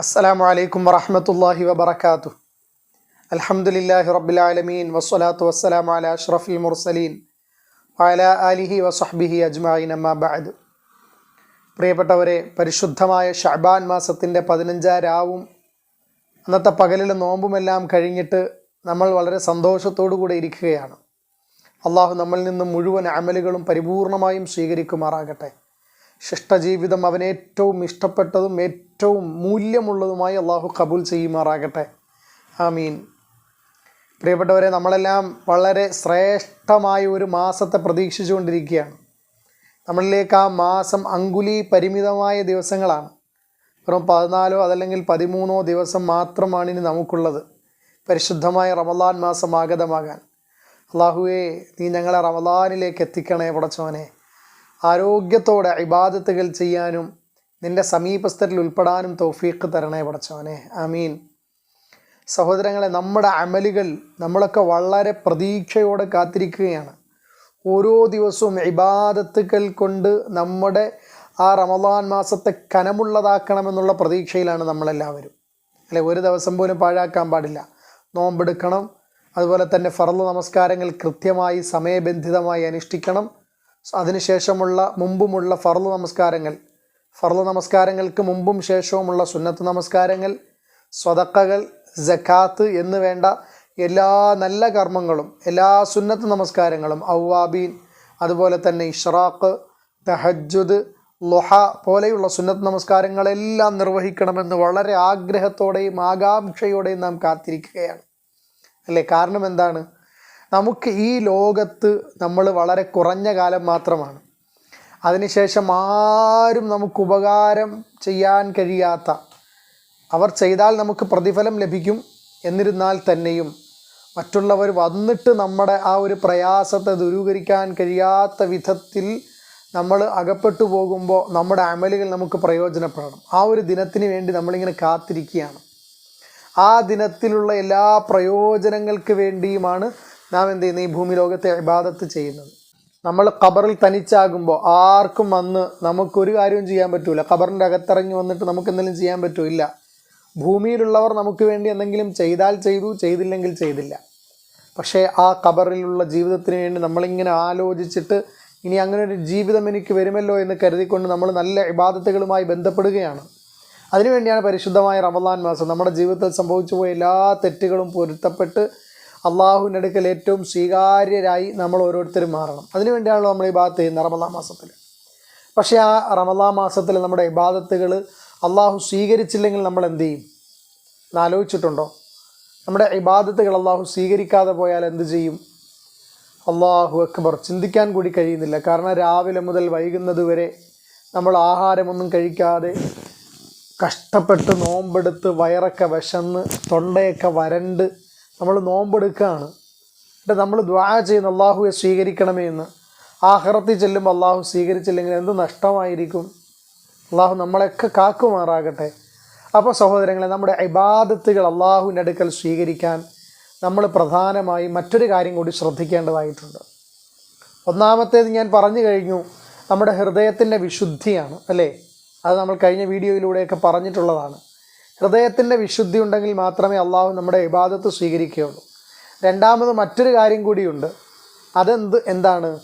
അസ്സലാമു അലൈക്കും വറഹമത്തല്ലാഹി വബറകാതുഹു. അലഹമുല്ലാഹി റബ്ബിൽ ആലമീൻ. വസ്സലാത്തു വസ്സലാമു അലാ അഷ്റഫിൽ മുർസലീൻ. വഅലാ അലിഹി വസഹ്ബിഹി അജ്മായിൻ അമ്മാ ബഅദ്. പ്രിയപ്പെട്ടവരെ പരിശുദ്ധമായ ഷഹബാൻ മാസത്തിന്റെ പതിനഞ്ചാം രാവും അന്നത്തെ പകലിലെ നോമ്പുമെല്ലാം കഴിഞ്ഞിട്ട് നമ്മൾ വളരെ സന്തോഷത്തോടു കൂടെ ഇരിക്കുകയാണ്. അള്ളാഹു നമ്മളിൽ നിന്നും മുഴുവൻ അമലുകളും പരിപൂർണമായും സ്വീകരിക്കുമാറാകട്ടെ. ശിഷ്ടജീവിതം അവൻ ഏറ്റവും ഇഷ്ടപ്പെട്ടതും ഏറ്റവും മൂല്യമുള്ളതുമായി അള്ളാഹു കബൂൽ ചെയ്യുമാറാകട്ടെ. ആമീൻ. പ്രിയപ്പെട്ടവരെ നമ്മളെല്ലാം വളരെ ശ്രേഷ്ഠമായ ഒരു മാസത്തെ പ്രതീക്ഷിച്ചുകൊണ്ടിരിക്കുകയാണ്. നമ്മളിലേക്ക് ആ മാസം അങ്കുലി പരിമിതമായ ദിവസങ്ങളാണ്. വെറും പതിനാലോ അതല്ലെങ്കിൽ പതിമൂന്നോ ദിവസം മാത്രമാണ് ഇനി നമുക്കുള്ളത്. പരിശുദ്ധമായ റമദാൻ മാസം ആഗതമാകാൻ. അള്ളാഹുവേ നീ ഞങ്ങളെ റമദാനിലേക്ക് എത്തിക്കണേ പടച്ചോനെ. ആരോഗ്യത്തോടെ ഇബാദത്തുകൾ ചെയ്യാനും നിന്റെ സമീപസ്ഥരിൽ ഉൾപ്പെടാനും തൗഫീഖ് തരണേ പടച്ചോനെ ആമീൻ. സഹോദരങ്ങളെ നമ്മുടെ അമലുകൾ നമ്മളൊക്കെ വളരെ പ്രതീക്ഷയോടെ കാത്തിരിക്കുകയാണ്. ഓരോ ദിവസവും ഇബാദത്തുകൾ കൊണ്ട് നമ്മുടെ ആ റമദാൻ മാസത്തെ കനമുള്ളതാക്കണമെന്നുള്ള പ്രതീക്ഷയിലാണ് നമ്മളെല്ലാവരും. അല്ലെ ഒരു ദിവസം പോലും പാഴാക്കാൻ പാടില്ല. നോമ്പെടുക്കണം. അതുപോലെ തന്നെ ഫർൾ നമസ്കാരങ്ങൾ കൃത്യമായി സമയബന്ധിതമായി അനുഷ്ഠിക്കണം. അതിനുശേഷമുള്ള മുമ്പുമുള്ള ഫർൾ നമസ്കാരങ്ങൾ. ഫർൾ നമസ്കാരങ്ങൾക്ക് മുമ്പും ശേഷവുമുള്ള സുന്നത്ത് നമസ്കാരങ്ങൾ സ്വതക്കകൾ ജക്കാത്ത് എന്ന് വേണ്ട എല്ലാ നല്ല കർമ്മങ്ങളും എല്ലാ സുന്നത്ത് നമസ്കാരങ്ങളും ഔവാബീൻ അതുപോലെ തന്നെ ഇഷ്റാഖ് തഹജുദ് ലൊഹ പോലെയുള്ള സുന്നത്ത് നമസ്കാരങ്ങളെല്ലാം നിർവഹിക്കണമെന്ന് വളരെ ആഗ്രഹത്തോടെയും ആകാംക്ഷയോടെയും നാം കാത്തിരിക്കുകയാണ്. അല്ലേ? കാരണം എന്താണ്? നമുക്ക് ഈ ലോകത്ത് നമ്മൾ വളരെ കുറഞ്ഞ കാലം മാത്രമാണ്. അതിനുശേഷം ആരും നമുക്ക് ഉപകാരം ചെയ്യാൻ കഴിയാത്ത അവർ ചെയ്താൽ നമുക്ക് പ്രതിഫലം ലഭിക്കും എന്നിരുന്നാൽ തന്നെയും മറ്റുള്ളവർ വന്നിട്ട് നമ്മുടെ ആ ഒരു പ്രയാസത്തെ ദുരൂകരിക്കാൻ കഴിയാത്ത വിധത്തിൽ നമ്മൾ അകപ്പെട്ടു പോകുമ്പോൾ നമ്മുടെ അമലുകൾ നമുക്ക് പ്രയോജനപ്പെടണം. ആ ഒരു ദിനത്തിന് വേണ്ടി നമ്മളിങ്ങനെ കാത്തിരിക്കുകയാണ്. ആ ദിനത്തിലുള്ള എല്ലാ പ്രയോജനങ്ങൾക്ക് വേണ്ടിയുമാണ് നാം എന്ത് ചെയ്യുന്നത് ഈ ഭൂമി ലോകത്തെ ഇബാദത്ത് ചെയ്യുന്നത്. നമ്മൾ ഖബറിൽ തനിച്ചാകുമ്പോൾ ആർക്കും വന്ന് നമുക്കൊരു കാര്യവും ചെയ്യാൻ പറ്റൂല. ഖബറിന്റെ അകത്തിറങ്ങി വന്നിട്ട് നമുക്ക് എന്തെങ്കിലും ചെയ്യാൻ പറ്റൂല ഭൂമിയിലുള്ളവർ നമുക്ക് വേണ്ടി എന്തെങ്കിലും ചെയ്താൽ ചെയ്തു ചെയ്തില്ലെങ്കിൽ ചെയ്തില്ല. പക്ഷേ ആ ഖബറിലുള്ള ജീവിതത്തിന് വേണ്ടി നമ്മളിങ്ങനെ ആലോചിച്ചിട്ട് ഇനി അങ്ങനെ ഒരു ജീവിതം എനിക്ക് വരുമല്ലോ എന്ന് കരുതിക്കൊണ്ട് നമ്മൾ നല്ല ഇബാദത്തുകളുമായി ബന്ധപ്പെടുകയാണ്. അതിനുവേണ്ടിയാണ് പരിശുദ്ധമായ റമദാൻ മാസം. നമ്മുടെ ജീവിതത്തിൽ സംഭവിച്ചു പോയ എല്ലാ തെറ്റുകളും പൊരുത്തപ്പെട്ട് അള്ളാഹുവിന്റെ അടുക്കൽ ഏറ്റവും സ്വീകാര്യരായി നമ്മൾ ഓരോരുത്തരും മാറണം. അതിനുവേണ്ടിയാണല്ലോ നമ്മൾ ഈ ഭാഗത്ത് ചെയ്യുന്നത് റമദാ മാസത്തിൽ പക്ഷേ ആ റമദാ മാസത്തിൽ നമ്മുടെ ഇബാദത്തുകൾ അള്ളാഹു സ്വീകരിച്ചില്ലെങ്കിൽ നമ്മൾ എന്ത് ചെയ്യും? എന്നാലോചിച്ചിട്ടുണ്ടോ? നമ്മുടെ ഇബാദത്തുകൾ അള്ളാഹു സ്വീകരിക്കാതെ പോയാൽ എന്ത് ചെയ്യും? അള്ളാഹു അക്ബർ. ചിന്തിക്കാൻ കൂടി കഴിയുന്നില്ല. കാരണം രാവിലെ മുതൽ വൈകുന്നത് വരെ നമ്മൾ ആഹാരമൊന്നും കഴിക്കാതെ കഷ്ടപ്പെട്ട് നോമ്പെടുത്ത് വയറൊക്കെ വിശന്ന് തൊണ്ടയൊക്കെ വരണ്ട് നമ്മൾ നോമ്പെടുക്കുകയാണ്. എന്നിട്ട് നമ്മൾ ദ്വാ ചെയ്യുന്ന അള്ളാഹുവെ സ്വീകരിക്കണമേ എന്ന്. ആഹ്റത്തിൽ ചെല്ലുമ്പോൾ അള്ളാഹു സ്വീകരിച്ചില്ലെങ്കിൽ എന്ത് നഷ്ടമായിരിക്കും? അള്ളാഹു നമ്മളെയൊക്കെ കാക്കുമാറാകട്ടെ. അപ്പോൾ സഹോദരങ്ങളെ നമ്മുടെ ഇബാദത്തുകൾ അള്ളാഹുവിന്റെ അടുക്കൽ സ്വീകരിക്കാൻ നമ്മൾ പ്രധാനമായി മറ്റൊരു കാര്യം കൂടി ശ്രദ്ധിക്കേണ്ടതായിട്ടുണ്ട്. ഒന്നാമത്തേത് ഞാൻ പറഞ്ഞു കഴിഞ്ഞു നമ്മുടെ ഹൃദയത്തിന്റെ വിശുദ്ധിയാണ് അല്ലേ? അത് നമ്മൾ കഴിഞ്ഞ വീഡിയോയിലൂടെയൊക്കെ പറഞ്ഞിട്ടുള്ളതാണ്. ഹൃദയത്തിന്റെ വിശുദ്ധി ഉണ്ടെങ്കിൽ മാത്രമേ അള്ളാഹു നമ്മുടെ ഇബാദത്ത് സ്വീകരിക്കുകയുള്ളൂ. രണ്ടാമത് മറ്റൊരു കാര്യം കൂടിയുണ്ട്. അതെന്ത് എന്താണ്?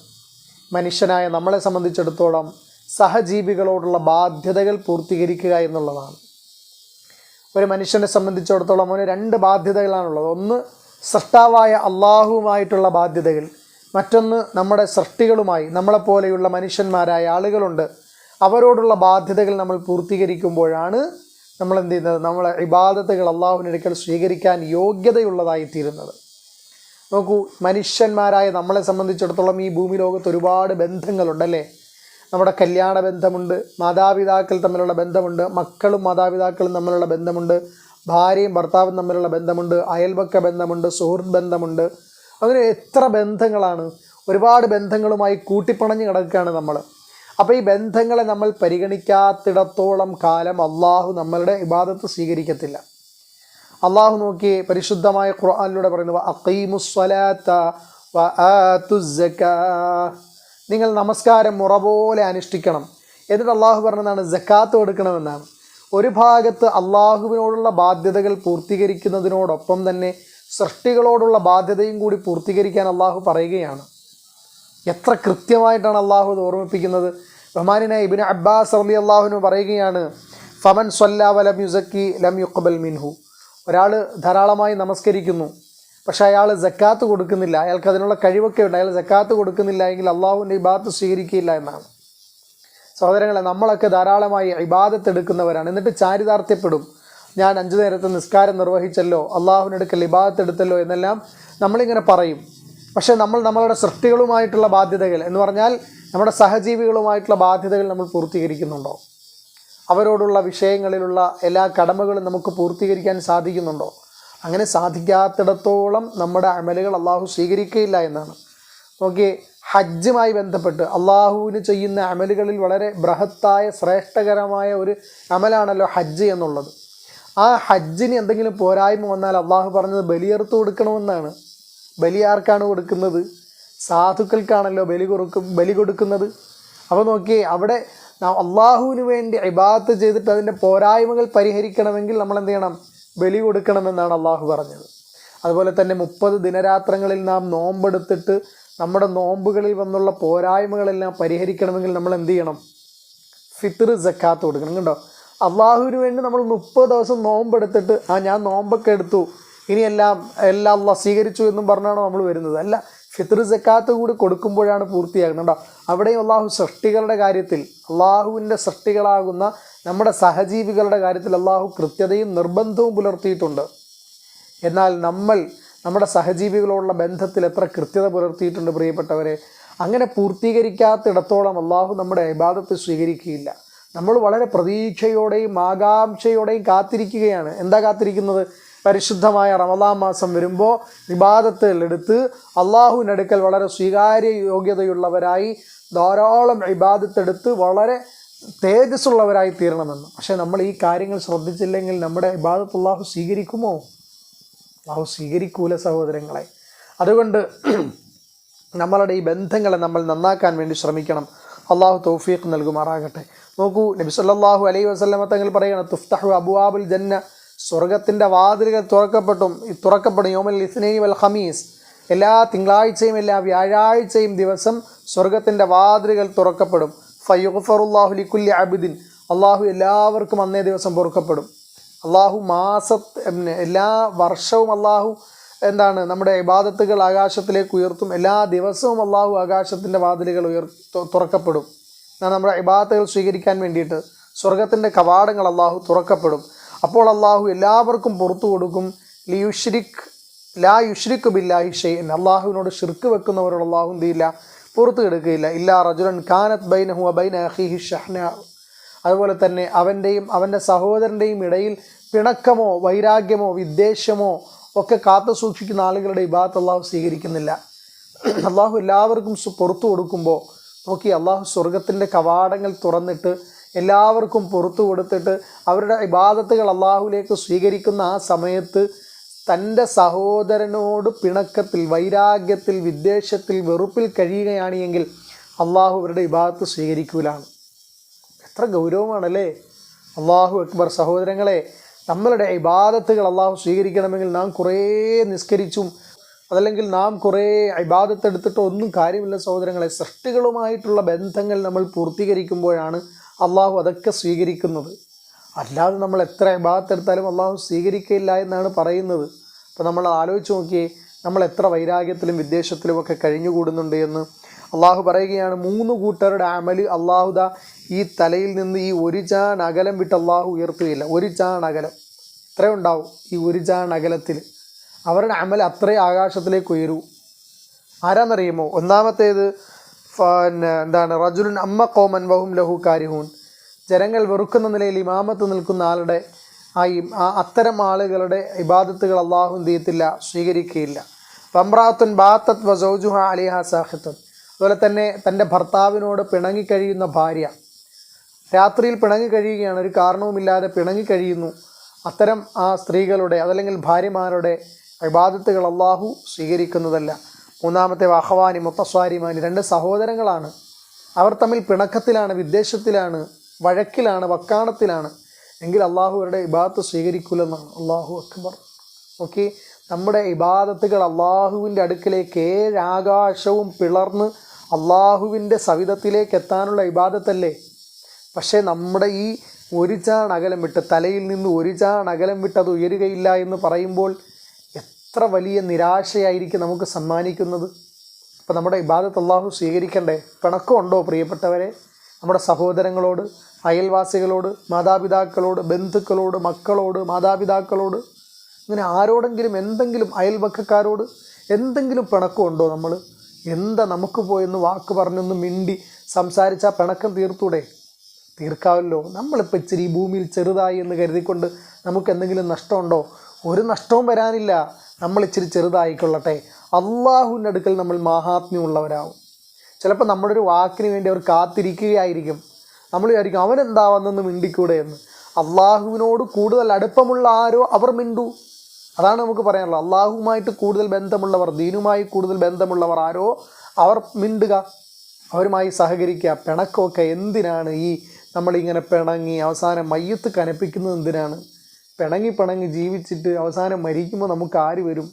മനുഷ്യനായ നമ്മളെ സംബന്ധിച്ചിടത്തോളം സഹജീവികളോടുള്ള ബാധ്യതകൾ പൂർത്തീകരിക്കുക എന്നുള്ളതാണ്. ഒരു മനുഷ്യനെ സംബന്ധിച്ചിടത്തോളം അവന് രണ്ട് ബാധ്യതകളാണുള്ളത്. ഒന്ന് സൃഷ്ടാവായ അള്ളാഹുവുമായിട്ടുള്ള ബാധ്യതകൾ. മറ്റൊന്ന് നമ്മുടെ സൃഷ്ടികളുമായി നമ്മളെപ്പോലെയുള്ള മനുഷ്യന്മാരായ ആളുകളുണ്ട്. അവരോടുള്ള ബാധ്യതകൾ നമ്മൾ പൂർത്തീകരിക്കുമ്പോഴാണ് നമ്മൾ എന്ത് ചെയ്യുന്നത് നമ്മളെ ഇബാദത്തുകൾ അള്ളാഹുവിനടുക്കൽ സ്വീകരിക്കാൻ യോഗ്യതയുള്ളതായി തീരുന്നത് നോക്കൂ മനുഷ്യന്മാരായ നമ്മളെ സംബന്ധിച്ചിടത്തോളം ഈ ഭൂമി ലോകത്ത് ഒരുപാട് ബന്ധങ്ങളുണ്ടല്ലേ നമ്മുടെ കല്യാണ ബന്ധമുണ്ട് മാതാപിതാക്കൾ തമ്മിലുള്ള ബന്ധമുണ്ട് മക്കളും മാതാപിതാക്കളും തമ്മിലുള്ള ബന്ധമുണ്ട് ഭാര്യയും ഭർത്താവും തമ്മിലുള്ള ബന്ധമുണ്ട് അയൽപക്ക ബന്ധമുണ്ട് സുഹൃത്ത് ബന്ധമുണ്ട്. അങ്ങനെ എത്ര ബന്ധങ്ങളാണ്? ഒരുപാട് ബന്ധങ്ങളുമായി കൂട്ടിപ്പണഞ്ഞ് കിടക്കുകയാണ് നമ്മൾ അപ്പോൾ ഈ ബന്ധങ്ങളെ നമ്മൾ പരിഗണിക്കാത്തിടത്തോളം കാലം അള്ളാഹു നമ്മളുടെ ഇബാദത്ത് സ്വീകരിക്കത്തില്ല. അള്ളാഹു നോക്കി പരിശുദ്ധമായ ഖുർആാനിലൂടെ പറയുന്നത് അക്കീമുസ്വലാത്ത നിങ്ങൾ നമസ്കാരം മുറ പോലെ അനുഷ്ഠിക്കണം. എന്നിട്ട് അള്ളാഹു പറഞ്ഞതാണ് ജക്കാത്ത് കൊടുക്കണമെന്നാണ്. ഒരു ഭാഗത്ത് അള്ളാഹുവിനോടുള്ള ബാധ്യതകൾ പൂർത്തീകരിക്കുന്നതിനോടൊപ്പം തന്നെ സൃഷ്ടികളോടുള്ള ബാധ്യതയും കൂടി പൂർത്തീകരിക്കാൻ അള്ളാഹു പറയുകയാണ്. എത്ര കൃത്യമായിട്ടാണ് അള്ളാഹു ഇത് ഓർമ്മിപ്പിക്കുന്നത്? ബഹ്മാനിനെ ഇബിന് അബ്ബാസ് അലി അള്ളാഹുവിന് പറയുകയാണ് ഫമൻ സ്വല്ല വലം യുസക്കി ലം യുക്കബൽ മിൻഹു. ഒരാൾ ധാരാളമായി നമസ്കരിക്കുന്നു പക്ഷേ അയാൾ ജക്കാത്ത് കൊടുക്കുന്നില്ല. അയാൾക്ക് അതിനുള്ള കഴിവൊക്കെ ഉണ്ട്. അയാൾ ജക്കാത്ത് കൊടുക്കുന്നില്ല എങ്കിൽ അള്ളാഹുവിന്റെ ഇബാദത്ത് സ്വീകരിക്കില്ല എന്നാണ്. സഹോദരങ്ങളെ നമ്മളൊക്കെ ധാരാളമായി ഇബാദത്ത് എടുക്കുന്നവരാണ്. എന്നിട്ട് ചാരിതാർത്ഥ്യപ്പെടും. ഞാൻ അഞ്ചു നേരത്തെ നിസ്കാരം നിർവഹിച്ചല്ലോ അള്ളാഹുവിനെടുക്കൽ ഇബാദത്ത് എടുത്തല്ലോ എന്നെല്ലാം നമ്മളിങ്ങനെ പറയും. പക്ഷേ നമ്മൾ നമ്മളുടെ സൃഷ്ടികളുമായിട്ടുള്ള ബാധ്യതകൾ എന്ന് പറഞ്ഞാൽ നമ്മുടെ സഹജീവികളുമായിട്ടുള്ള ബാധ്യതകൾ നമ്മൾ പൂർത്തീകരിക്കുന്നുണ്ടോ? അവരോടുള്ള വിഷയങ്ങളിലുള്ള എല്ലാ കടമകളും നമുക്ക് പൂർത്തീകരിക്കാൻ സാധിക്കുന്നുണ്ടോ? അങ്ങനെ സാധിക്കാത്തിടത്തോളം നമ്മുടെ അമലുകൾ അള്ളാഹു സ്വീകരിക്കുകയില്ല എന്നാണ്. നോക്കിയേ ഹജ്ജുമായി ബന്ധപ്പെട്ട് അള്ളാഹുവിന് ചെയ്യുന്ന അമലുകളിൽ വളരെ ബൃഹത്തായ ശ്രേഷ്ഠകരമായ ഒരു അമലാണല്ലോ ഹജ്ജ് എന്നുള്ളത്. ആ ഹജ്ജിന് എന്തെങ്കിലും പോരായ്മ വന്നാൽ അള്ളാഹു പറഞ്ഞത് ബലിയെടുത്ത് കൊടുക്കണമെന്നാണ്. ബലി ആർക്കാണ് കൊടുക്കുന്നത്. സാധുക്കൾക്കാണല്ലോ ബലി കൊടുക്കും ബലി കൊടുക്കുന്നത്. അപ്പോൾ നോക്കിയേ അവിടെ അള്ളാഹുവിന് വേണ്ടി ഇബാദത്ത് ചെയ്തിട്ട് അതിന്റെ പോരായ്മകൾ പരിഹരിക്കണമെങ്കിൽ നമ്മൾ എന്ത് ചെയ്യണം? ബലി കൊടുക്കണമെന്നാണ് അള്ളാഹു പറഞ്ഞത്. അതുപോലെ തന്നെ മുപ്പത് ദിനരാത്രങ്ങളിൽ നാം നോമ്പെടുത്തിട്ട് നമ്മുടെ നോമ്പുകളിൽ വന്നുള്ള പോരായ്മകളെല്ലാം പരിഹരിക്കണമെങ്കിൽ നമ്മൾ എന്ത് ചെയ്യണം? ഫിത്തർ ജക്കാത്ത് കൊടുക്കണം. കണ്ടോ? അള്ളാഹുവിന് വേണ്ടി നമ്മൾ മുപ്പത് ദിവസം നോമ്പെടുത്തിട്ട് ആ ഞാൻ നോമ്പൊക്കെ എടുത്തു. ഇനിയെല്ലാം എല്ലാം അള്ളാഹ് സ്വീകരിച്ചു എന്നും പറഞ്ഞാണ് നമ്മൾ വരുന്നത്. അല്ല ഫിത്തർ ജക്കാത്ത് കൂടി കൊടുക്കുമ്പോഴാണ് പൂർത്തിയാകുന്നത്. കേട്ടോ അവിടെയും അള്ളാഹു സൃഷ്ടികളുടെ കാര്യത്തിൽ അള്ളാഹുവിന്റെ സൃഷ്ടികളാകുന്ന നമ്മുടെ സഹജീവികളുടെ കാര്യത്തിൽ അള്ളാഹു കൃത്യതയും നിർബന്ധവും പുലർത്തിയിട്ടുണ്ട്. എന്നാൽ നമ്മൾ നമ്മുടെ സഹജീവികളോടുള്ള ബന്ധത്തിൽ എത്ര കൃത്യത പുലർത്തിയിട്ടുണ്ട് പ്രിയപ്പെട്ടവരെ? അങ്ങനെ പൂർത്തീകരിക്കാത്തിടത്തോളം അള്ളാഹു നമ്മുടെ ഇബാദത്ത് സ്വീകരിക്കുകയില്ല. നമ്മൾ വളരെ പ്രതീക്ഷയോടെയും ആകാംക്ഷയോടെയും കാത്തിരിക്കുകയാണ്. എന്താ കാത്തിരിക്കുന്നത്? പരിശുദ്ധമായ റമദാൻ മാസം വരുമ്പോൾ വിവാദത്തിൽ എടുത്ത് അള്ളാഹുവിനടുക്കൽ വളരെ സ്വീകാര്യ യോഗ്യതയുള്ളവരായി ധാരാളം ഇബാദത്തെടുത്ത് വളരെ തേജസ്സുള്ളവരായി തീരണമെന്ന്. പക്ഷേ നമ്മൾ ഈ കാര്യങ്ങൾ ശ്രദ്ധിച്ചില്ലെങ്കിൽ നമ്മുടെ ഇബാദത്ത് അള്ളാഹു സ്വീകരിക്കുമോ? അള്ളാഹു സ്വീകരിക്കൂല സഹോദരങ്ങളെ. അതുകൊണ്ട് നമ്മളുടെ ഈ ബന്ധങ്ങളെ നമ്മൾ നന്നാക്കാൻ വേണ്ടി ശ്രമിക്കണം. അള്ളാഹു തൗഫീഖ് നൽകുമാറാകട്ടെ. നോക്കൂ നബി സല്ലല്ലാഹു അലൈഹി വസല്ലമ തങ്ങൾ പറയണം തുഫ്തഹു അബുവാബുൽ ജന്ന സ്വർഗത്തിന്റെ വാതിലുകൾ തുറക്കപ്പെട്ടും തുറക്കപ്പെടും യോമൽ ഇസ്നൈനി വൽ ഹമീസ് എല്ലാ തിങ്കളാഴ്ചയും എല്ലാ വ്യാഴാഴ്ചയും ദിവസം സ്വർഗത്തിന്റെ വാതിലുകൾ തുറക്കപ്പെടും. ഫയുഫറുല്ലാഹു ലിക്കുല്ലി അബിദിൻ. അള്ളാഹു എല്ലാവർക്കും അന്നേ ദിവസം പൊറുക്കപ്പെടും. അള്ളാഹു മാസ എല്ലാ വർഷവും അള്ളാഹു എന്താണ് നമ്മുടെ ഇബാദത്തുകൾ ആകാശത്തിലേക്ക് ഉയർത്തും. എല്ലാ ദിവസവും അള്ളാഹു ആകാശത്തിന്റെ വാതിലുകൾ ഉയർ തുറക്കപ്പെടും. നമ്മുടെ ഇബാദത്തുകൾ സ്വീകരിക്കാൻ വേണ്ടിയിട്ട് സ്വർഗത്തിന്റെ കവാടങ്ങൾ അള്ളാഹു തുറക്കപ്പെടും. അപ്പോൾ അള്ളാഹു എല്ലാവർക്കും പുറത്തു കൊടുക്കും. ലിയുഷ്രിഖ് ലാ യുഷ്രിഖ് ബില്ലാഹി ഷെയ്ൻ അള്ളാഹുവിനോട് ഷിർക്ക് വെക്കുന്നവരോട് അള്ളാഹു എന്ത് ചെയ്യില്ല? പുറത്തു കിടക്കുകയില്ല ഇല്ലാ റജുലൻ ഖാനത്ത് ബൈനഹു ബൈന അഹിഹി ഷഹ്ന. അതുപോലെ തന്നെ അവന്റെയും അവന്റെ സഹോദരന്റെയും ഇടയിൽ പിണക്കമോ വൈരാഗ്യമോ വിദ്വേഷമോ ഒക്കെ കാത്തു സൂക്ഷിക്കുന്ന ആളുകളുടെ ഇബാത്ത് അള്ളാഹു സ്വീകരിക്കുന്നില്ല. അള്ളാഹു എല്ലാവർക്കും പുറത്തു കൊടുക്കുമ്പോൾ നോക്കി അള്ളാഹു സ്വർഗത്തിന്റെ കവാടങ്ങൾ തുറന്നിട്ട് എല്ലാവർക്കും പുറത്തു കൊടുത്തിട്ട് അവരുടെ ഇബാദത്തുകൾ അള്ളാഹുലേക്ക് സ്വീകരിക്കുന്ന ആ സമയത്ത് തന്റെ സഹോദരനോട് പിണക്കത്തിൽ വൈരാഗ്യത്തിൽ വിദ്വേഷത്തിൽ വെറുപ്പിൽ കഴിയുകയാണ് എങ്കിൽ അള്ളാഹു അവരുടെ ഇബാദത്ത് സ്വീകരിക്കൂലാണ്. എത്ര ഗൗരവമാണല്ലേ? അള്ളാഹു അക്ബർ സഹോദരങ്ങളെ നമ്മളുടെ ഇബാദത്തുകൾ അള്ളാഹു സ്വീകരിക്കണമെങ്കിൽ നാം കുറേ നിസ്കരിച്ചും അതല്ലെങ്കിൽ നാം കുറേ ഇബാദത്ത് എടുത്തിട്ടോ ഒന്നും കാര്യമില്ല സഹോദരങ്ങളെ. സൃഷ്ടികളുമായിട്ടുള്ള ബന്ധങ്ങൾ നമ്മൾ പൂർത്തീകരിക്കുമ്പോഴാണ് അള്ളാഹു അതൊക്കെ സ്വീകരിക്കുന്നത്. അല്ലാതെ നമ്മൾ എത്ര ഇബാദത്ത് എടുത്താലും അള്ളാഹു സ്വീകരിക്കില്ല എന്നാണ് പറയുന്നത്. അപ്പോൾ നമ്മൾ ആലോചിച്ച് നോക്കിയേ നമ്മൾ എത്ര വൈരാഗ്യത്തിലും വിദ്വേഷത്തിലും ഒക്കെ കഴിഞ്ഞുകൂടുന്നുണ്ട് എന്ന്. അള്ളാഹു പറയുകയാണ് മൂന്ന് കൂട്ടരുടെ അമൽ അള്ളാഹുദ ഈ തലയിൽ നിന്ന് ഈ ഒരു ചാൺ അകലം വിട്ട് അള്ളാഹു ഉയർത്തുകയില്ല. ഒരു ചാൺ അകലം. ഇത്രയും ഉണ്ടാവും ഈ ഒരു ചാൺ അകലത്തിൽ. അവരുടെ അമൽ അത്രയും ആകാശത്തിലേക്ക് ഉയരൂ. ആരാന്നറിയുമോ? ഒന്നാമത്തേത് പിന്നെ എന്താണ് റജുലുൻ അമ്മ കോമൻ വഹും ലഹു കാരിഹൂൻ. ജനങ്ങൾ വെറുക്കുന്ന നിലയിൽ ഇമാമത്ത് നിൽക്കുന്ന ആളുടെ ആ അത്തരം ആളുകളുടെ ഇബാദത്തുകൾ അള്ളാഹു എന്ത് ചെയ്യത്തില്ല സ്വീകരിക്കുകയില്ല. പമ്പ്രാത്തുൻ ബാത്തത് വസൗജുഹ അലിഹ സാഹിത്തുൻ. അതുപോലെ തന്നെ തന്റെ ഭർത്താവിനോട് പിണങ്ങിക്കഴിയുന്ന ഭാര്യ. രാത്രിയിൽ പിണങ്ങി കഴിയുകയാണ് ഒരു കാരണവുമില്ലാതെ പിണങ്ങി കഴിയുന്നു. അത്തരം ആ സ്ത്രീകളുടെ അതല്ലെങ്കിൽ ഭാര്യമാരുടെ ഇബാദത്തുകൾ അള്ളാഹു സ്വീകരിക്കുന്നതല്ല. മൂന്നാമത്തെ വഹവാനി മുത്തസ്വാരിമാനി രണ്ട് സഹോദരങ്ങളാണ്. അവർ തമ്മിൽ പിണക്കത്തിലാണ് വിദ്വേഷത്തിലാണ് വഴക്കിലാണ് വക്കാണത്തിലാണ്. എങ്കിൽ അള്ളാഹു അവരുടെ ഇബാദത്ത് സ്വീകരിക്കൂലെന്നാണ്. അള്ളാഹു അക്ബർ. ഓക്കെ നമ്മുടെ ഇബാദത്തുകൾ അള്ളാഹുവിന്റെ അടുക്കിലേക്ക് ഏഴാകാശവും പിളർന്ന് അള്ളാഹുവിന്റെ സവിധത്തിലേക്ക് എത്താനുള്ള ഇബാദത്തല്ലേ? പക്ഷേ നമ്മുടെ ഈ ഒരു ചാൺ അകലം വിട്ട് തലയിൽ നിന്ന് ഒരു ചാൺ അകലം വിട്ട് അത് ഉയരുകയില്ല എന്ന് പറയുമ്പോൾ എത്ര വലിയ നിരാശയായിരിക്കും നമുക്ക് സമ്മാനിക്കുന്നത്? അപ്പോൾ നമ്മുടെ ഇബാദത്ത് അള്ളാഹു സ്വീകരിക്കണ്ടേ? പിണക്കമുണ്ടോ പ്രിയപ്പെട്ടവരെ? നമ്മുടെ സഹോദരങ്ങളോട് അയൽവാസികളോട് മാതാപിതാക്കളോട് ബന്ധുക്കളോട് മക്കളോട് മാതാപിതാക്കളോട് ഇങ്ങനെ ആരോടെങ്കിലും എന്തെങ്കിലും അയൽവക്കക്കാരോട് എന്തെങ്കിലും പിണക്കമുണ്ടോ നമ്മൾ? എന്താ നമുക്ക് പോയെന്ന് വാക്ക് പറഞ്ഞൊന്ന് മിണ്ടി സംസാരിച്ചാൽ പിണക്കം തീർത്തൂടെ? തീർക്കാമല്ലോ നമ്മളിപ്പോൾ ഇച്ചിരി ഭൂമിയിൽ ചെറുതായി എന്ന് കരുതിക്കൊണ്ട് നമുക്ക് എന്തെങ്കിലും നഷ്ടമുണ്ടോ? ഒരു നഷ്ടവും വരാനില്ല. നമ്മൾ ഇച്ചിരി ചെറുതായിക്കൊള്ളട്ടെ. അള്ളാഹുവിന്റെ അടുക്കൽ നമ്മൾ മഹാത്മ്യമുള്ളവരാകും ചിലപ്പോൾ നമ്മുടെ ഒരു വാക്കിന് വേണ്ടി അവർ കാത്തിരിക്കുകയായിരിക്കും. നമ്മൾ വിചാരിക്കും അവനെന്താ വന്നെന്ന് മിണ്ടിക്കൂടെ എന്ന് അള്ളാഹുവിനോട് കൂടുതൽ അടുപ്പമുള്ള ആരോ അവർ മിണ്ടു. അതാണ് നമുക്ക് പറയാനുള്ളത്. അള്ളാഹുവുമായിട്ട് കൂടുതൽ ബന്ധമുള്ളവർ ദീനുമായി കൂടുതൽ ബന്ധമുള്ളവർ ആരോ അവർ മിണ്ടുക. അവരുമായി സഹകരിക്കുക. പിണക്കമൊക്കെ എന്തിനാണ് ഈ നമ്മളിങ്ങനെ പിണങ്ങി അവസാനം മയ്യത്ത് കനപ്പിക്കുന്നത് എന്തിനാണ്? പിണങ്ങി പിണങ്ങി ജീവിച്ചിട്ട് അവസാനം മരിക്കുമ്പോൾ നമുക്ക് ആര് വരും.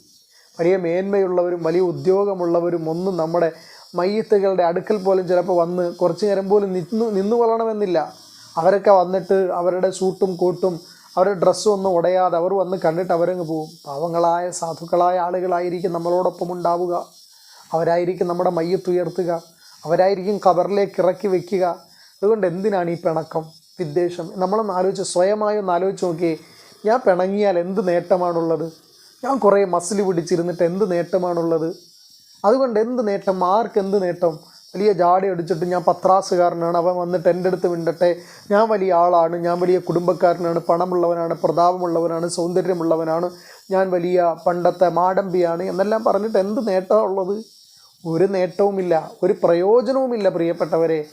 വലിയ മേന്മയുള്ളവരും വലിയ ഉദ്യോഗമുള്ളവരും ഒന്നും നമ്മുടെ മയ്യത്തുകളുടെ അടുക്കൽ പോലും ചിലപ്പോൾ വന്ന് കുറച്ച് നേരം പോലും നിന്നു നിന്നു കൊള്ളണമെന്നില്ല. അവരൊക്കെ വന്നിട്ട് അവരുടെ സൂട്ടും കോട്ടും അവരുടെ ഡ്രസ്സും ഒന്നും ഉടയാതെ അവർ വന്ന് കണ്ടിട്ട് അവരങ്ങ് പോകും പാവങ്ങളായ സാധുക്കളായ ആളുകളായിരിക്കും നമ്മളോടൊപ്പം ഉണ്ടാവുക. അവരായിരിക്കും നമ്മുടെ മയ്യത്തുയർത്തുക അവരായിരിക്കും കബറിലേക്ക് ഇറക്കി വെക്കുക. അതുകൊണ്ട് എന്തിനാണ് ഈ പിണക്കം വിദ്വേഷം? നമ്മളൊന്ന് ആലോചിച്ച് സ്വയമായി ഒന്ന് ആലോചിച്ച് നോക്കിയേ ഞാൻ പിണങ്ങിയാൽ എന്ത് നേട്ടമാണുള്ളത്? ഞാൻ കുറേ മസിൽ പിടിച്ചിരുന്നിട്ട് എന്ത് നേട്ടമാണുള്ളത്? അതുകൊണ്ട് എന്ത് നേട്ടം? ആർക്ക് എന്ത് നേട്ടം? വലിയ ജാടി അടിച്ചിട്ട് ഞാൻ പത്രാസുകാരനാണ്. അവൻ വന്നിട്ട് എന്റെ അടുത്ത് മിണ്ടട്ടെ. ഞാൻ വലിയ ആളാണ്. ഞാൻ വലിയ കുടുംബക്കാരനാണ്. പണമുള്ളവനാണ്. പ്രതാപമുള്ളവനാണ്. സൗന്ദര്യമുള്ളവനാണ്. ഞാൻ വലിയ പണ്ടത്തെ മാടമ്പിയാണ് എന്നെല്ലാം പറഞ്ഞിട്ട് എന്ത് നേട്ടമുള്ളത് ഒരു നേട്ടവുമില്ല. ഒരു പ്രയോജനവുമില്ല പ്രിയപ്പെട്ടവരെ.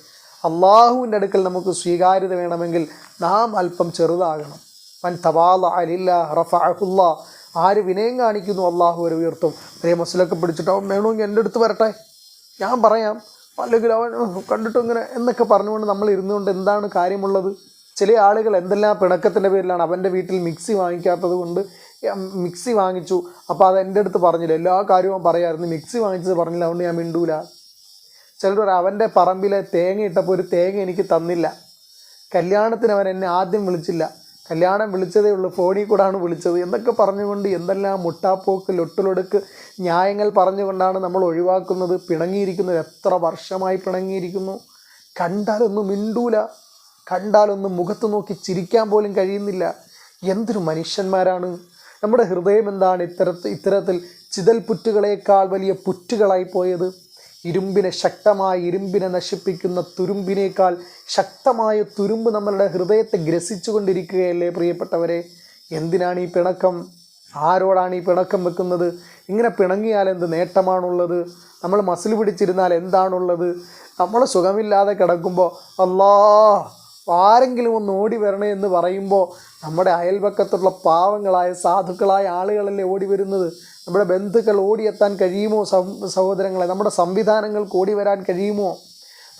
അള്ളാഹുവിന്റെ അടുക്കൽ നമുക്ക് സ്വീകാര്യത വേണമെങ്കിൽ നാം അല്പം ചെറുതാകണം. മൻ തവാല അലില്ല റഫഅഹുല്ല. ആര് വിനയം കാണിക്കുന്നു അള്ളാഹു ഒരു ഉയർത്തും. അതേ മസിലൊക്കെ പിടിച്ചിട്ട് അവൻ വേണമെങ്കിൽ എന്റെ അടുത്ത് വരട്ടെ. ഞാൻ പറയാം. അല്ലെങ്കിൽ അവൻ കണ്ടിട്ട് ഇങ്ങനെ എന്നൊക്കെ പറഞ്ഞുകൊണ്ട് നമ്മൾ ഇരുന്നുകൊണ്ട് എന്താണ് കാര്യമുള്ളത്? ചില ആളുകൾ എന്തെല്ലാം പിണക്കത്തിന്റെ പേരിലാണ് അവന്റെ വീട്ടിൽ മിക്സി വാങ്ങിക്കാത്തത് കൊണ്ട് മിക്സി വാങ്ങിച്ചു. അപ്പോൾ അത് എന്റെ അടുത്ത് പറഞ്ഞില്ല. എല്ലാ കാര്യവും പറയാമായിരുന്നു മിക്സി വാങ്ങിച്ചത് പറഞ്ഞില്ല. അതുകൊണ്ട് ഞാൻ മിണ്ടൂല. ചിലർ അവന്റെ പറമ്പിലെ തേങ്ങ ഇട്ടപ്പോൾ ഒരു തേങ്ങ എനിക്ക് തന്നില്ല. കല്യാണത്തിന് അവൻ എന്നെ ആദ്യം വിളിച്ചില്ല. കല്യാണം വിളിച്ചതേ ഉള്ളൂ ഫോണിൽ കൂടാണ് വിളിച്ചത് എന്നൊക്കെ പറഞ്ഞുകൊണ്ട് എന്തെല്ലാം മുട്ടാപ്പോക്ക് ലൊട്ടിലൊടുക്ക് ന്യായങ്ങൾ പറഞ്ഞുകൊണ്ടാണ് നമ്മൾ ഒഴിവാക്കുന്നത്. പിണങ്ങിയിരിക്കുന്നത് എത്ര വർഷമായി പിണങ്ങിയിരിക്കുന്നു. കണ്ടാലൊന്നും മിണ്ടൂല. കണ്ടാലൊന്നും മുഖത്ത് നോക്കി ചിരിക്കാൻ പോലും കഴിയുന്നില്ല. എന്തൊരു മനുഷ്യന്മാരാണ്. നമ്മുടെ ഹൃദയം എന്താണ് ഇത്തരത്തിൽ ഇത്തരത്തിൽ ചിതൽ പുറ്റുകളേക്കാൾ വലിയ പുറ്റുകളായി പോയത്? ഇരുമ്പിനെ ശക്തമായ ഇരുമ്പിനെ നശിപ്പിക്കുന്ന തുരുമ്പിനേക്കാൾ ശക്തമായ തുരുമ്പ് നമ്മളുടെ ഹൃദയത്തെ ഗ്രസിച്ചുകൊണ്ടിരിക്കുകയല്ലേ പ്രിയപ്പെട്ടവരെ? എന്തിനാണ് ഈ പിണക്കം? ആരോടാണ് ഈ പിണക്കം വെക്കുന്നത്? ഇങ്ങനെ പിണങ്ങിയാൽ എന്ത് നേട്ടമാണുള്ളത്? നമ്മൾ മസിൽ പിടിച്ചിരുന്നാൽ എന്താണുള്ളത്? നമ്മൾ സുഖമില്ലാതെ കിടക്കുമ്പോൾ അല്ലാ ആരെങ്കിലും ഒന്ന് ഓടി വരണേ എന്ന് പറയുമ്പോൾ നമ്മുടെ അയൽപക്കത്തുള്ള പാവങ്ങളായ സാധുക്കളായ ആളുകളല്ലേ ഓടി വരുന്നത്? നമ്മുടെ ബന്ധുക്കൾ ഓടിയെത്താൻ കഴിയുമോ? സഹോദരങ്ങളെ നമ്മുടെ സംവിധാനങ്ങൾക്ക് ഓടി വരാൻ കഴിയുമോ?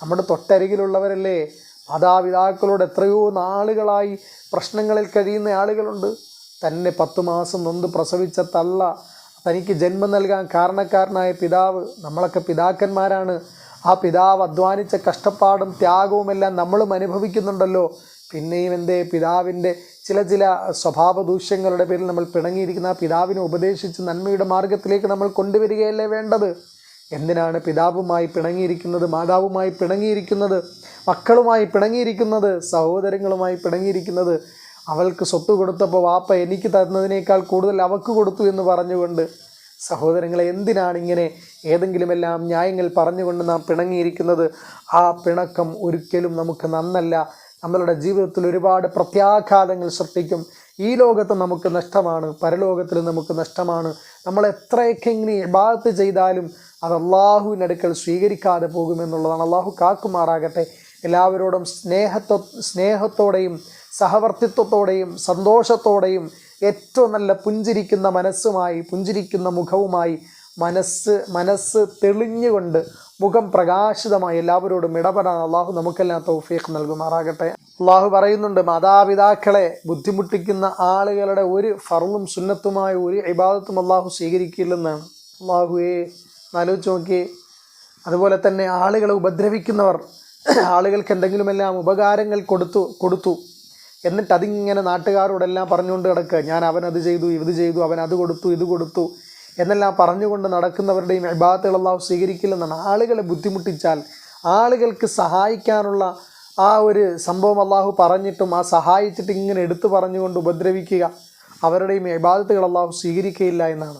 നമ്മുടെ തൊട്ടരികിലുള്ളവരല്ലേ? മാതാപിതാക്കളോട് എത്രയോ നാളുകളായി പ്രശ്നങ്ങളിൽ കഴിയുന്ന ആളുകളുണ്ട്. തന്നെ പത്ത് മാസം നൊന്ത് പ്രസവിച്ച തള്ള തനിക്ക് ജന്മം നൽകാൻ കാരണക്കാരനായ പിതാവ് നമ്മളൊക്കെ പിതാക്കന്മാരാണ്. ആ പിതാവ് അധ്വാനിച്ച കഷ്ടപ്പാടും ത്യാഗവും എല്ലാം നമ്മളും അനുഭവിക്കുന്നുണ്ടല്ലോ. പിന്നെയും എന്തേ? പിതാവിന്റെ ചില ചില സ്വഭാവ ദൂഷ്യങ്ങളുടെ പേരിൽ നമ്മൾ പിണങ്ങിയിരിക്കുന്ന പിതാവിനെ ഉപദേശിച്ച് നന്മയുടെ മാർഗത്തിലേക്ക് നമ്മൾ കൊണ്ടുവരികയല്ലേ വേണ്ടത്? എന്തിനാണ് പിതാവുമായി പിണങ്ങിയിരിക്കുന്നത് മാതാവുമായി പിണങ്ങിയിരിക്കുന്നത് മക്കളുമായി പിണങ്ങിയിരിക്കുന്നത് സഹോദരങ്ങളുമായി പിണങ്ങിയിരിക്കുന്നത്? അവൾക്ക് സ്വത്ത് കൊടുത്തപ്പോൾ വാപ്പ എനിക്ക് തന്നതിനേക്കാൾ കൂടുതൽ അവക്ക് കൊടുത്തു എന്ന് പറഞ്ഞുകൊണ്ട് സഹോദരങ്ങളെ എന്തിനാണ് ഇങ്ങനെ ഏതെങ്കിലുമെല്ലാം ന്യായങ്ങൾ പറഞ്ഞുകൊണ്ട് നാം പിണങ്ങിയിരിക്കുന്നത്? ആ പിണക്കം ഒരിക്കലും നമുക്ക് നന്നല്ല. നമ്മളുടെ ജീവിതത്തിൽ ഒരുപാട് പ്രത്യാഘാതങ്ങൾ സൃഷ്ടിക്കും. ഈ ലോകത്ത് നമുക്ക് നഷ്ടമാണ് പരലോകത്തിൽ നമുക്ക് നഷ്ടമാണ്. നമ്മൾ എത്രയൊക്കെ ഇങ്ങനെ ഇബാദത്ത് ചെയ്താലും അത് അള്ളാഹുവിന്റെ അടുക്കൽ സ്വീകരിക്കാതെ പോകുമെന്നുള്ളതാണ്. അള്ളാഹു കാക്കുമാറാകട്ടെ. എല്ലാവരോടും സ്നേഹത്തോ സ്നേഹത്തോടെയും സഹവർത്തിത്വത്തോടെയും സന്തോഷത്തോടെയും ഏറ്റവും നല്ല പുഞ്ചിരിക്കുന്ന മനസ്സുമായി പുഞ്ചിരിക്കുന്ന മുഖവുമായി മനസ്സ് മനസ്സ് തെളിഞ്ഞുകൊണ്ട് മുഖം പ്രകാശിതമായി എല്ലാവരോടും ഇടപെടാൻ അള്ളാഹു നമുക്കെല്ലാം തൗഫീഖ് നൽകുമാറാകട്ടെ. അള്ളാഹു പറയുന്നുണ്ട് മാതാപിതാക്കളെ ബുദ്ധിമുട്ടിക്കുന്ന ആളുകളുടെ ഒരു ഫറും സുന്നത്തുമായ ഒരു ഇബാദത്തും അള്ളാഹു സ്വീകരിക്കില്ലെന്നാണ്. അള്ളാഹുയെ ആലോചിച്ച് നോക്കി അതുപോലെ തന്നെ ആളുകളെ ഉപദ്രവിക്കുന്നവർ ആളുകൾക്ക് എന്തെങ്കിലുമെല്ലാം ഉപകാരങ്ങൾ കൊടുത്തു കൊടുത്തു. എന്നിട്ട് അതിങ്ങനെ നാട്ടുകാരോടെല്ലാം പറഞ്ഞുകൊണ്ട് കിടക്കുക. ഞാൻ അവൻ അത് ചെയ്തു ഇത് ചെയ്തു അവൻ അത് കൊടുത്തു ഇത് കൊടുത്തു. എന്നെല്ലാം പറഞ്ഞുകൊണ്ട് നടക്കുന്നവരുടെയും ഇബാദത്തുകൾ സ്വീകരിക്കില്ലെന്നാണ്. ആളുകളെ ബുദ്ധിമുട്ടിച്ചാൽ ആളുകൾക്ക് സഹായിക്കാനുള്ള ആ ഒരു സംഭവം അള്ളാഹു പറഞ്ഞിട്ടും ആ സഹായിച്ചിട്ട് ഇങ്ങനെ എടുത്തു പറഞ്ഞുകൊണ്ട് ഉപദ്രവിക്കുക അവരുടെയും ഇബാദത്തുകൾ അള്ളാഹു സ്വീകരിക്കുകയില്ല എന്നാണ്.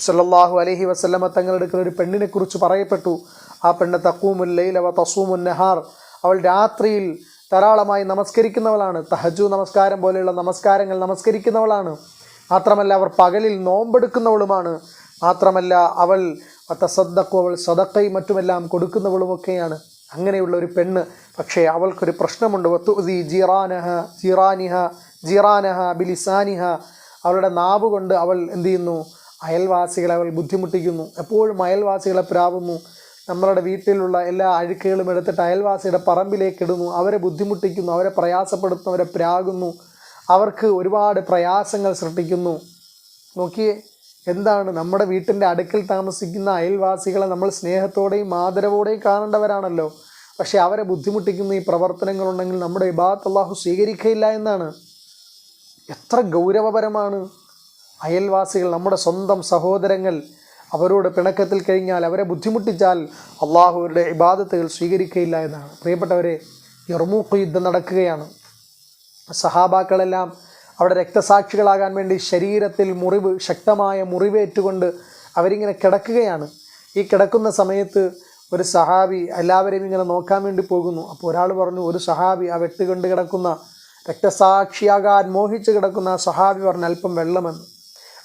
സല്ലാഹു അലഹി വസല്ലമ തങ്ങളെടുക്കുന്ന ഒരു പെണ്ണിനെ കുറിച്ച് പറയപ്പെട്ടു. ആ പെണ്ണ് തക്കൂമുല്ലയിൽ അവ തസൂമുൻ നെഹാർ. അവൾ രാത്രിയിൽ ധാരാളമായി നമസ്കരിക്കുന്നവളാണ്. തഹജു നമസ്കാരം പോലെയുള്ള നമസ്കാരങ്ങൾ നമസ്കരിക്കുന്നവളാണ്. മാത്രമല്ല അവർ പകലിൽ നോമ്പെടുക്കുന്നവളുമാണ്. മാത്രമല്ല അവൾ തസദ്ദക്കു അവൾ സദക്കയും മറ്റുമെല്ലാം കൊടുക്കുന്നവളുമൊക്കെയാണ്. അങ്ങനെയുള്ള ഒരു പെണ്ണ്. പക്ഷേ അവൾക്കൊരു പ്രശ്നമുണ്ട്. വത്തുതി ജിറാനഹ ജിറാനിഹ ജിറാനഹ ബിലിസാനിഹ. അവളുടെ നാവ് കൊണ്ട് അവൾ എന്ത് ചെയ്യുന്നു? അയൽവാസികളെ അവൾ ബുദ്ധിമുട്ടിക്കുന്നു. എപ്പോഴും അയൽവാസികളെ പ്രാവുന്നു. നമ്മളുടെ വീട്ടിലുള്ള എല്ലാ അഴുക്കുകളും എടുത്തിട്ട് അയൽവാസിയുടെ പറമ്പിലേക്ക് ഇടുന്നു. അവരെ ബുദ്ധിമുട്ടിക്കുന്നു. അവരെ പ്രയാസപ്പെടുത്തുന്നു. അവരെ പ്രാകുന്നു. അവർക്ക് ഒരുപാട് പ്രയാസങ്ങൾ സൃഷ്ടിക്കുന്നു. നോക്കിയേ എന്താണ് നമ്മുടെ വീട്ടിന്റെ അടുക്കൽ താമസിക്കുന്ന അയൽവാസികളെ നമ്മൾ സ്നേഹത്തോടെയും ആദരവോടെയും കാണേണ്ടവരാണല്ലോ. പക്ഷേ അവരെ ബുദ്ധിമുട്ടിക്കുന്ന ഈ പ്രവർത്തനങ്ങളുണ്ടെങ്കിൽ നമ്മുടെ ഇബാത്ത് അള്ളാഹു സ്വീകരിക്കയില്ല എന്നാണ്. എത്ര ഗൗരവപരമാണ് അയൽവാസികൾ നമ്മുടെ സ്വന്തം സഹോദരങ്ങൾ. അവരോട് പിണക്കത്തിൽ കഴിഞ്ഞാൽ അവരെ ബുദ്ധിമുട്ടിച്ചാൽ അള്ളാഹുവരുടെ ഇബാദത്തുകൾ സ്വീകരിക്കയില്ല എന്നാണ്. പ്രിയപ്പെട്ടവരെ യർമൂക്ക് യുദ്ധം നടക്കുകയാണ്. സഹാബാക്കളെല്ലാം അവിടെ രക്തസാക്ഷികളാകാൻ വേണ്ടി ശരീരത്തിൽ മുറിവ് ശക്തമായ മുറിവേറ്റുകൊണ്ട് അവരിങ്ങനെ കിടക്കുകയാണ്. ഈ കിടക്കുന്ന സമയത്ത് ഒരു സഹാബി എല്ലാവരെയും ഇങ്ങനെ നോക്കാൻ വേണ്ടി പോകുന്നു. അപ്പോൾ ഒരാൾ പറഞ്ഞു ഒരു സഹാബി ആ വെട്ടുകൊണ്ട് കിടക്കുന്ന രക്തസാക്ഷിയാകാൻ മോഹിച്ച് കിടക്കുന്ന സഹാബി പറഞ്ഞു അല്പം വെള്ളമെന്ന്.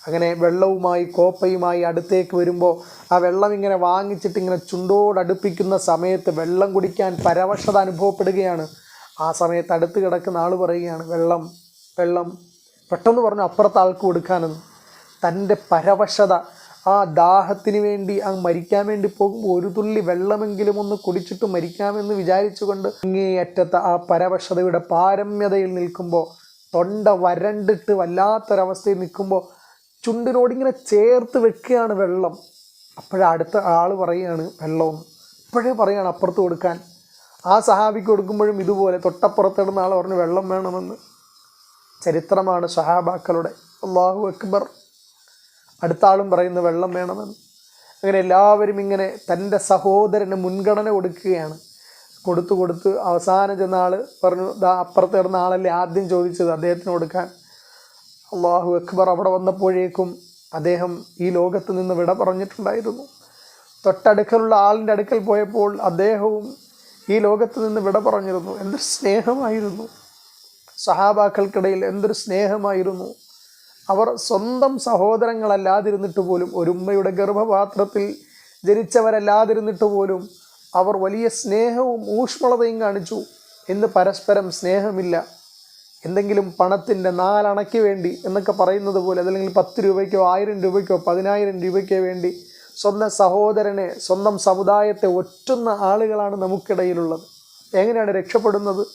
അങ്ങനെ വെള്ളവുമായി കോപ്പയുമായി അടുത്തേക്ക് വരുമ്പോൾ ആ വെള്ളം ഇങ്ങനെ വാങ്ങിച്ചിട്ട് ഇങ്ങനെ ചുണ്ടോടടുപ്പിക്കുന്ന സമയത്ത് വെള്ളം കുടിക്കാൻ പരവശത അനുഭവപ്പെടുകയാണ്. ആ സമയത്ത് അടുത്ത് കിടക്കുന്ന ആൾ പറയുകയാണ് വെള്ളം വെള്ളം. പെട്ടെന്ന് പറഞ്ഞു അപ്പുറത്ത് ആൾക്ക് കൊടുക്കാനെന്ന് തന്റെ പരവശത ആ ദാഹത്തിന് വേണ്ടി അങ്ങ് മരിക്കാൻ വേണ്ടി പോകുമ്പോൾ ഒരു തുള്ളി വെള്ളമെങ്കിലും ഒന്ന് കുടിച്ചിട്ട് മരിക്കാമെന്ന് വിചാരിച്ചുകൊണ്ട് ഇങ്ങേയറ്റത്തെ ആ പരവശതയുടെ പാരമ്യതയിൽ നിൽക്കുമ്പോൾ തൊണ്ട വരണ്ടിട്ട് വല്ലാത്തൊരവസ്ഥയിൽ നിൽക്കുമ്പോൾ ചുണ്ടിനോടിങ്ങനെ ചേർത്ത് വെക്കുകയാണ് വെള്ളം. അപ്പോഴടുത്ത ആൾ പറയുകയാണ് വെള്ളം ഇപ്പോഴേ പറയുകയാണ് അപ്പുറത്ത് കൊടുക്കാൻ. ആ സഹാബിക്ക് കൊടുക്കുമ്പോഴും ഇതുപോലെ തൊട്ടപ്പുറത്തിടുന്ന ആൾ പറഞ്ഞ് വെള്ളം വേണമെന്ന്. ചരിത്രമാണ് സഹാബാക്കളുടെ. അള്ളാഹു അക്ബർ അടുത്ത ആളും പറയുന്ന വെള്ളം വേണമെന്ന്. അങ്ങനെ എല്ലാവരും ഇങ്ങനെ തന്റെ സഹോദരന് മുൻഗണന കൊടുക്കുകയാണ്. കൊടുത്തു കൊടുത്ത് അവസാനം ചെന്ന ആൾ പറഞ്ഞു ദാ അപ്പുറത്ത് ആളല്ലേ ആദ്യം ചോദിച്ചത് അദ്ദേഹത്തിന് കൊടുക്കാൻ. അള്ളാഹു അക്ബർ അവിടെ വന്നപ്പോഴേക്കും അദ്ദേഹം ഈ ലോകത്ത് നിന്ന് വിട പറഞ്ഞിട്ടുണ്ടായിരുന്നു. തൊട്ടടുക്കലുള്ള ആളിന്റെ അടുക്കൽ പോയപ്പോൾ അദ്ദേഹവും ഈ ലോകത്ത് നിന്ന് വിട പറഞ്ഞിരുന്നു. എന്തൊരു സ്നേഹമായിരുന്നു. സഹാബാക്കൾക്കിടയിൽ എന്തൊരു സ്നേഹമായിരുന്നു. അവർ സ്വന്തം സഹോദരങ്ങളല്ലാതിരുന്നിട്ട് പോലും ഒരു ഉമ്മയുടെ ഗർഭപാത്രത്തിൽ ജനിച്ചവരല്ലാതിരുന്നിട്ട് പോലും അവർ വലിയ സ്നേഹവും ഊഷ്മളതയും കാണിച്ചു. ഇന്ന് പരസ്പരം സ്നേഹമില്ല. എന്തെങ്കിലും പണത്തിന്റെ നാലണയ്ക്ക് വേണ്ടി എന്നൊക്കെ പറയുന്നത് പോലെ അതല്ലെങ്കിൽ പത്ത് രൂപയ്ക്കോ ആയിരം രൂപയ്ക്കോ പതിനായിരം രൂപയ്ക്കോ വേണ്ടി സ്വന്തം സഹോദരനെ സ്വന്തം സമുദായത്തെ ഒറ്റുന്ന ആളുകളാണ് നമുക്കിടയിലുള്ളത്. എങ്ങനെയാണ് രക്ഷപ്പെടുന്നത്?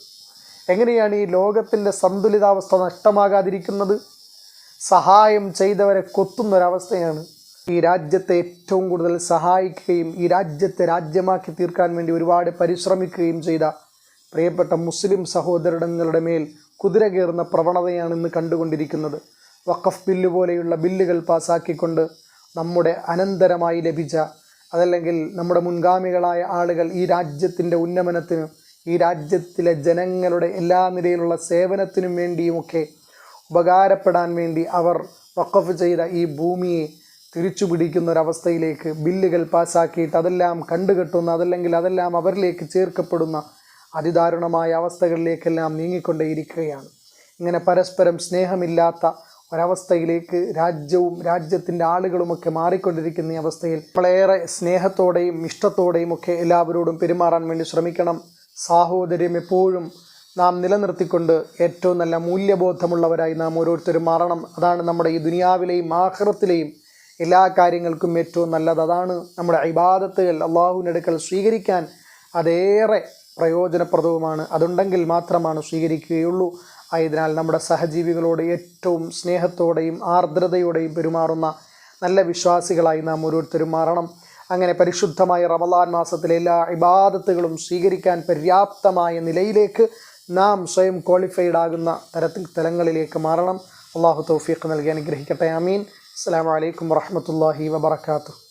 എങ്ങനെയാണ് ഈ ലോകത്തിന്റെ സന്തുലിതാവസ്ഥ നഷ്ടമാകാതിരിക്കുന്നത്? സഹായം ചെയ്തവരെ കൊത്തുന്നൊരവസ്ഥയാണ് ഈ രാജ്യത്തെ ഏറ്റവും കൂടുതൽ സഹായിക്കുകയും ഈ രാജ്യത്തെ രാജ്യമാക്കി തീർക്കാൻ വേണ്ടി ഒരുപാട് പരിശ്രമിക്കുകയും ചെയ്ത പ്രിയപ്പെട്ട മുസ്ലിം സഹോദരങ്ങളുടെ മേൽ കുതിര കയറുന്ന പ്രവണതയാണ് ഇന്ന് കണ്ടുകൊണ്ടിരിക്കുന്നത്. വഖഫ് ബില്ല് പോലെയുള്ള ബില്ലുകൾ പാസ്സാക്കിക്കൊണ്ട് നമ്മുടെ അനന്തരമായി ലഭിച്ച അതല്ലെങ്കിൽ നമ്മുടെ മുൻഗാമികളായ ആളുകൾ ഈ രാജ്യത്തിന്റെ ഉന്നമനത്തിനും ഈ രാജ്യത്തിലെ ജനങ്ങളുടെ എല്ലാ നിലയിലുള്ള സേവനത്തിനും വേണ്ടിയുമൊക്കെ ഉപകാരപ്പെടാൻ വേണ്ടി അവർ വഖഫ് ചെയ്ത ഈ ഭൂമിയെ തിരിച്ചു പിടിക്കുന്ന ഒരവസ്ഥയിലേക്ക് ബില്ലുകൾ പാസ്സാക്കിയിട്ട് അതെല്ലാം കണ്ടുകെട്ടുന്ന അതല്ലെങ്കിൽ അതെല്ലാം അവരിലേക്ക് ചേർക്കപ്പെടുന്ന അതിദാരുണമായ അവസ്ഥകളിലേക്കെല്ലാം നീങ്ങിക്കൊണ്ടേയിരിക്കുകയാണ്. ഇങ്ങനെ പരസ്പരം സ്നേഹമില്ലാത്ത ഒരവസ്ഥയിലേക്ക് രാജ്യവും രാജ്യത്തിന്റെ ആളുകളുമൊക്കെ മാറിക്കൊണ്ടിരിക്കുന്ന ഈ അവസ്ഥയിൽ വളരെ സ്നേഹത്തോടെയും ഇഷ്ടത്തോടെയും ഒക്കെ എല്ലാവരോടും പെരുമാറാൻ വേണ്ടി ശ്രമിക്കണം. സാഹോദര്യം എപ്പോഴും നാം നിലനിർത്തിക്കൊണ്ട് ഏറ്റവും നല്ല മൂല്യബോധമുള്ളവരായി നാം ഓരോരുത്തരും മാറണം. അതാണ് നമ്മുടെ ഈ ദുനിയാവിലെയും ആഹ്റത്തിലെയും എല്ലാ കാര്യങ്ങൾക്കും ഏറ്റവും നല്ലത്. അതാണ് നമ്മുടെ ഇബാദത്തുകൾ അള്ളാഹുവിനടുക്കൽ സ്വീകരിക്കാൻ അതേറെ പ്രയോജനപ്രദവുമാണ്. അതുണ്ടെങ്കിൽ മാത്രമാണ് സ്വീകരിക്കുകയുള്ളൂ. ആയതിനാൽ നമ്മുടെ സഹജീവികളോട് ഏറ്റവും സ്നേഹത്തോടെയും ആർദ്രതയോടെയും പെരുമാറുന്ന നല്ല വിശ്വാസികളായി നാം ഓരോരുത്തരും മാറണം. അങ്ങനെ പരിശുദ്ധമായ റമദാൻ മാസത്തിലെ എല്ലാ ഇബാദത്തുകളും സ്വീകരിക്കാൻ പര്യാപ്തമായ നിലയിലേക്ക് നാം സ്വയം ക്വാളിഫൈഡ് ആകുന്ന തരത്തിൽ തലങ്ങളിലേക്ക് മാറണം. അള്ളാഹു തൗഫീഖ് നൽകി അനുഗ്രഹിക്കട്ടെ. അമീൻ അസ്സാം വലൈക്കും വാഹമത്തല്ലാഹി വബർക്കാത്തു